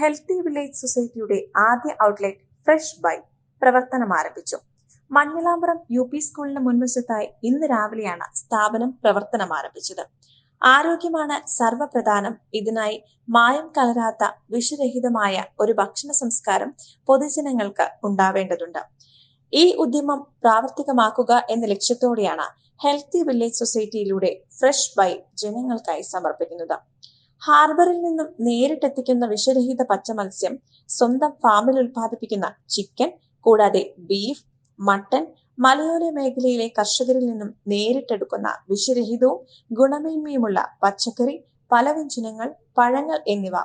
Healthy village സൊസൈറ്റിയുടെ ആദ്യ outlet fresh by പ്രവർത്തനം ആരംഭിച്ചു. മഞ്ഞളാമ്പുറം യു പി സ്കൂളിന് മുൻവശത്തായി ഇന്ന് രാവിലെയാണ് സ്ഥാപനം പ്രവർത്തനം ആരംഭിച്ചത്. ആരോഗ്യമാണ് സർവപ്രധാനം ഇതിനായി മായം കലരാത്ത വിഷരഹിതമായ ഒരു ഭക്ഷണ സംസ്കാരം പൊതുജനങ്ങൾക്ക് ഉണ്ടാവേണ്ടതുണ്ട്. ഈ ഉദ്യമം പ്രാവർത്തികമാക്കുക എന്ന ലക്ഷ്യത്തോടെയാണ് ഹെൽത്തി വില്ലേജ് സൊസൈറ്റിയിലൂടെ ഫ്രഷ് ബൈ ജനങ്ങൾക്കായി സമർപ്പിക്കുന്നത്. ഹാർബറിൽ നിന്നും നേരിട്ടെത്തിക്കുന്ന വിഷരഹിത പച്ചമത്സ്യം സ്വന്തം ഫാമിൽ ഉൽപ്പാദിപ്പിക്കുന്ന ചിക്കൻ കൂടാതെ ബീഫ് മട്ടൻ മലയോര മേഖലയിലെ കർഷകരിൽ നിന്നും നേരിട്ടെടുക്കുന്ന വിഷരഹിതവും ഗുണമേന്മയുമുള്ള പച്ചക്കറി പലവ്യഞ്ജനങ്ങൾ പഴങ്ങൾ എന്നിവ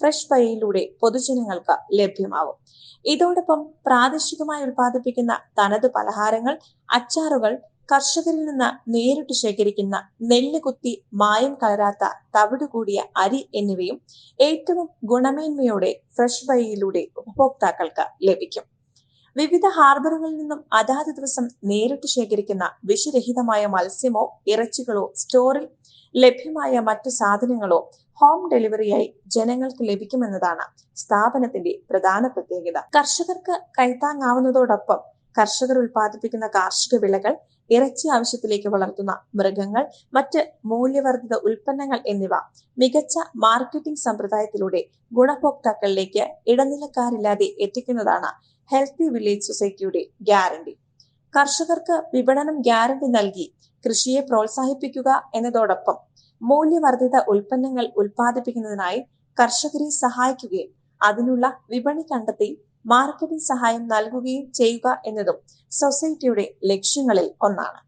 ഫ്രഷ് വഴിയിലൂടെ പൊതുജനങ്ങൾക്ക് ലഭ്യമാവും. ഇതോടൊപ്പം പ്രാദേശികമായി ഉൽപ്പാദിപ്പിക്കുന്ന തനത് പലഹാരങ്ങൾ അച്ചാറുകൾ കർഷകരിൽ നിന്ന് നേരിട്ട് ശേഖരിക്കുന്ന നെല്ല് കുത്തി മായം കലരാത്ത തവിട് കൂടിയ അരി എന്നിവയും ഏറ്റവും ഗുണമേന്മയോടെ ഫ്രഷ് ബൈയിലൂടെ ഉപഭോക്താക്കൾക്ക് ലഭിക്കും. വിവിധ ഹാർബറുകളിൽ നിന്നും അതാത് ദിവസം നേരിട്ട് ശേഖരിക്കുന്ന വിഷരഹിതമായ മത്സ്യമോ ഇറച്ചികളോ സ്റ്റോറിൽ ലഭ്യമായ മറ്റു സാധനങ്ങളോ ഹോം ഡെലിവറിയായി ജനങ്ങൾക്ക് ലഭിക്കുമെന്നതാണ് സ്ഥാപനത്തിന്റെ പ്രധാന പ്രത്യേകത. കർഷകർക്ക് കൈത്താങ്ങാവുന്നതോടൊപ്പം കർഷകർ ഉൽപ്പാദിപ്പിക്കുന്ന കാർഷിക വിളകൾ ഇറച്ചി ആവശ്യത്തിലേക്ക് വളർത്തുന്ന മൃഗങ്ങൾ മറ്റ് മൂല്യവർദ്ധിത ഉൽപ്പന്നങ്ങൾ എന്നിവ മികച്ച മാർക്കറ്റിംഗ് സമ്പ്രദായത്തിലൂടെ ഗുണഭോക്താക്കളിലേക്ക് ഇടനിലക്കാരില്ലാതെ എത്തിക്കുന്നതാണ് ഹെൽത്തി വില്ലേജ് സൊസൈറ്റിയുടെ ഗ്യാരണ്ടി. കർഷകർക്ക് വിപണനം ഗ്യാരണ്ടി നൽകി കൃഷിയെ പ്രോത്സാഹിപ്പിക്കുക എന്നതോടൊപ്പം മൂല്യവർദ്ധിത ഉൽപ്പന്നങ്ങൾ ഉൽപ്പാദിപ്പിക്കുന്നതിനായി കർഷകരെ സഹായിക്കുകയും അതിനുള്ള വിപണി കണ്ടെത്തി മാർക്കറ്റിംഗ് സഹായം നൽകുകയും ചെയ്യുക എന്നതും സൊസൈറ്റിയുടെ ലക്ഷ്യങ്ങളിൽ ഒന്നാണ്.